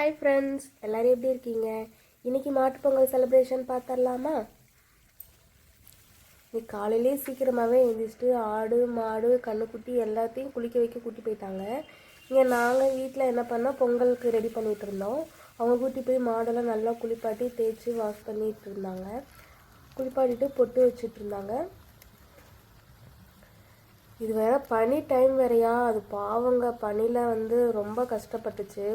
Hi friends எல்லோரும் எப்படி இருக்கீங்க? இன்னைக்கு மாட்டுப்பொங்கல் செலிப்ரேஷன் பார்த்துடலாமா? இன்னைக்கு காலையிலே சீக்கிரமாகவே எழுந்திரிச்சிட்டு ஆடு மாடு கண்ணுக்குட்டி எல்லாத்தையும் குளிக்க வைக்க கூட்டி போயிட்டாங்க. இங்கே நாங்கள் வீட்டில் என்ன பண்ணோம்? பொங்கலுக்கு ரெடி பண்ணிகிட்டு இருந்தோம். அவங்க கூட்டி போய் மாடெல்லாம் நல்லா குளிப்பாட்டி தேய்ச்சி வாஷ் பண்ணிகிட்டு இருந்தாங்க. குளிப்பாட்டிட்டு பொட்டு வச்சுட்டு இருந்தாங்க. இது வேற பனி டைம் வேறையா. அது பாவங்க. பனியில் வந்து ரொம்ப கஷ்டப்பட்டுச்சு.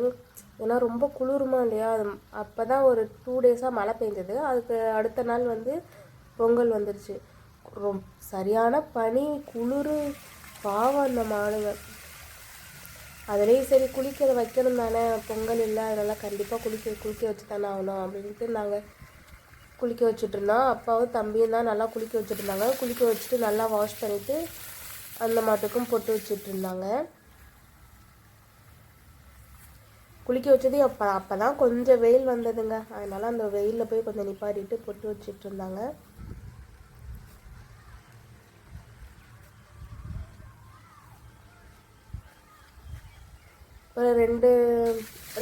ஏன்னா ரொம்ப குளிருமா இல்லையா? அது அப்போ தான் ஒரு டூ டேஸாக மழை பெஞ்சது அதுக்கு அடுத்த நாள் வந்து பொங்கல் வந்துருச்சு. ரொம் சரியான பனி குளிர் பாவம் அந்த மாடுங்க. அதுலேயும் சரி குளிக்க வைக்கணும் தானே. பொங்கல் இல்லை அதனால் கண்டிப்பாக குளிக்க குளிக்க வச்சு தானே ஆகணும் அப்படின்ட்டு நாங்கள் குளிக்க வச்சுட்ருந்தோம் அப்பாவும் தம்பியும் தான் நல்லா குளிக்க வச்சுட்ருந்தாங்க குளிக்க வச்சுட்டு நல்லா வாஷ் பண்ணிவிட்டு அந்த மாட்டுக்கும் பொட்டு வச்சுட்ருந்தாங்க இருந்தாங்க குளிக்க வச்சது அப்போ அப்போ தான் கொஞ்சம் வெயில் வந்ததுங்க. அதனால் அந்த வெயிலில் போய் கொஞ்சம் நிப்பாட்டிட்டு பொட்டு வச்சுட்டு இருந்தாங்க. ஒரு ரெண்டு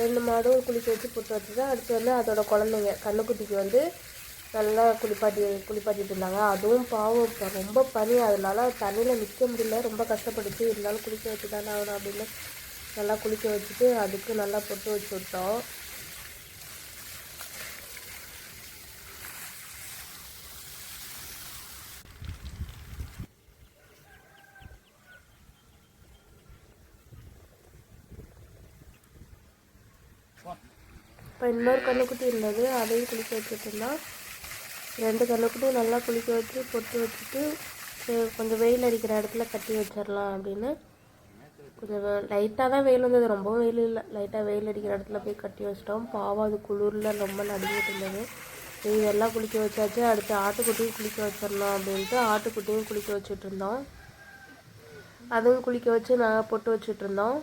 ரெண்டு மாடும் குளிக்க வச்சு பொட்டு தான் அடுத்து வந்து அதோட குழந்தைங்க கண்ணுக்குட்டிக்கு வந்து நல்லா குளிப்பாட்டி குளிப்பாட்டிட்டு இருந்தாங்க. அதுவும் பாவம் இப்போ ரொம்ப பனி. அதனால தண்ணியில் நிற்க முடியல. ரொம்ப கஷ்டப்பட்டுச்சு. இருந்தாலும் குளிக்க வச்சு தானே ஆகணும் அப்படின்னு நல்லா குளிக்க வச்சுட்டு அதுக்கு நல்லா பொட்டு வச்சு விட்டோம் இப்போ இன்னொரு கண்ணுக்குட்டி இருந்தது அதையும் குளிக்க வச்சுட்டு இருந்தோம். ரெண்டு கண்ணுக்குட்டியும் நல்லா குளிக்க வச்சு பொட்டு வச்சுட்டு கொஞ்சம் வெயில் அடிக்கிற இடத்துல கட்டி வச்சிடலாம் அப்படின்னு கொஞ்சம் லைட்டாக தான் வெயில் வந்தது. ரொம்ப வெயில் இல்லை. லைட்டாக வெயில் அடிக்கிற இடத்துல போய் கட்டி வச்சிட்டோம். பாவம் அது குளிரில் ரொம்ப நடுங்கிட்டு இருந்தது. இதெல்லாம் குளிக்க வச்சாச்சு. அடுத்து ஆட்டுக்குட்டியும் குளிக்க வச்சிடலாம் அப்படின்ட்டு ஆட்டுக்குட்டியும் குளிக்க வச்சுட்டு இருந்தோம். அதுவும் குளிக்க வச்சு நாங்கள் பொட்டு வச்சுட்டு இருந்தோம்.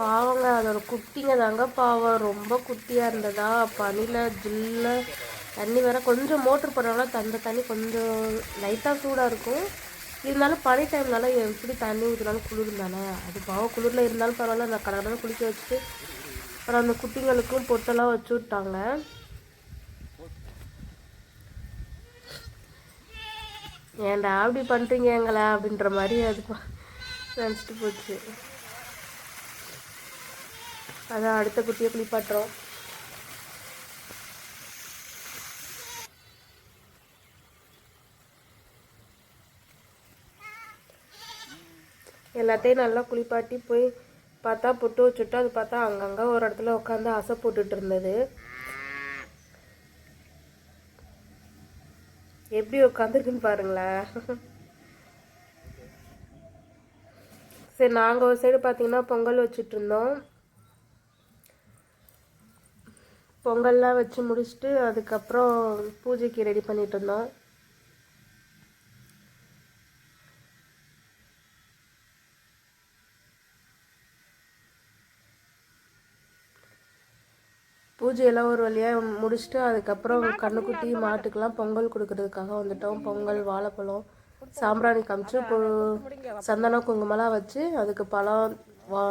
பாவங்க அதோட குட்டிங்க தாங்க பாவம். ரொம்ப குட்டியாக இருந்ததா? பனியில் ஜில்ல தண்ணி வேற கொஞ்சம் மோட்ரு போடுறவங்கள அந்த தண்ணி கொஞ்சம் லைட்டாக சூடாக இருக்கும். இருந்தாலும் பனி டைம்னால எப்படி தண்ணி ஊற்றினாலும் குளிர் தானே? அது பாவம் குளிரில் இருந்தாலும் பரவாயில்ல. நான் கடற்கரை குளிக்க வச்சுட்டு அப்புறம் அந்த குட்டிங்களுக்கும் பொட்டெல்லாம் வச்சு விட்டாங்க. ஏன்டா அப்படி பண்ணுறீங்க எங்களை? அப்படின்ற மாதிரி அது நினச்சிட்டு போச்சு. அதான் அடுத்த குட்டியை குளிப்பாட்டுறோம். எல்லாத்தையும் நல்லா குளிப்பாட்டி போய் பார்த்தா பொட்டு வச்சுட்டு அது பார்த்தா அங்கங்கே ஒரு இடத்துல உட்காந்து அசை போட்டுட்டு இருந்தது. எப்படி உட்காந்துருக்குன்னு பாருங்களேன். சரி நாங்கள் ஒரு சைடு பார்த்தீங்கன்னா பொங்கல் வச்சுட்டு இருந்தோம். பொங்கல்லாம் வச்சு முடிச்சுட்டு அதுக்கப்புறம் பூஜைக்கு ரெடி பண்ணிட்டு இருந்தோம். பூஜையெல்லாம் ஒரு வழியாக முடிச்சுட்டு அதுக்கப்புறம் கண்ணுக்குட்டி மாட்டுக்கெல்லாம் பொங்கல் கொடுக்கறதுக்காக வந்துட்டோம். பொங்கல் வாழைப்பழம் சாம்பிராணி காமிச்சு சந்தனம் குங்குமம்லாம் வச்சு அதுக்கு பழம் வா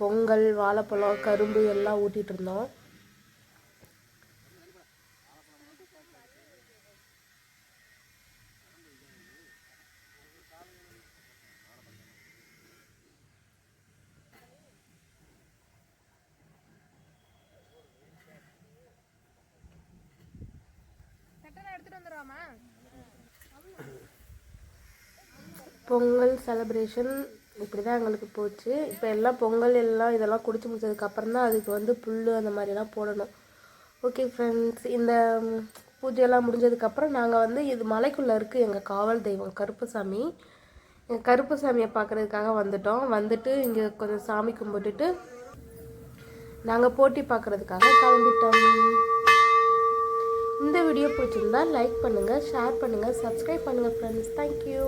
பொங்கல் வாழைப்பழம் கரும்பு எல்லாம் ஊட்டிகிட்டு இருந்தோம். பொங்கல் செலப்ரேஷன் இப்படி தான் எங்களுக்கு போச்சு. இப்போ எல்லாம் பொங்கல் எல்லாம் இதெல்லாம் குடிச்சு முடிச்சதுக்கப்புறம் தான் அதுக்கு வந்து புல் அந்த மாதிரிலாம் போடணும். ஓகே ஃப்ரெண்ட்ஸ் இந்த பூஜையெல்லாம் முடிஞ்சதுக்கப்புறம் நாங்கள் வந்து இது மலைக்குள்ளே இருக்குது எங்கள் காவல் தெய்வம் கருப்புசாமி. எங்கள் கருப்புசாமியை பார்க்குறதுக்காக வந்துட்டோம். வந்துட்டு இங்கே கொஞ்சம் சாமி கும்பிட்டுட்டு நாங்கள் போட்டி பார்க்குறதுக்காக கிளம்பிட்டோம். இந்த வீடியோ பிடிச்சிருந்தா லைக் பண்ணுங்கள் ஷேர் பண்ணுங்கள் சப்ஸ்கிரைப் பண்ணுங்கள் ஃப்ரெண்ட்ஸ் தேங்க்யூ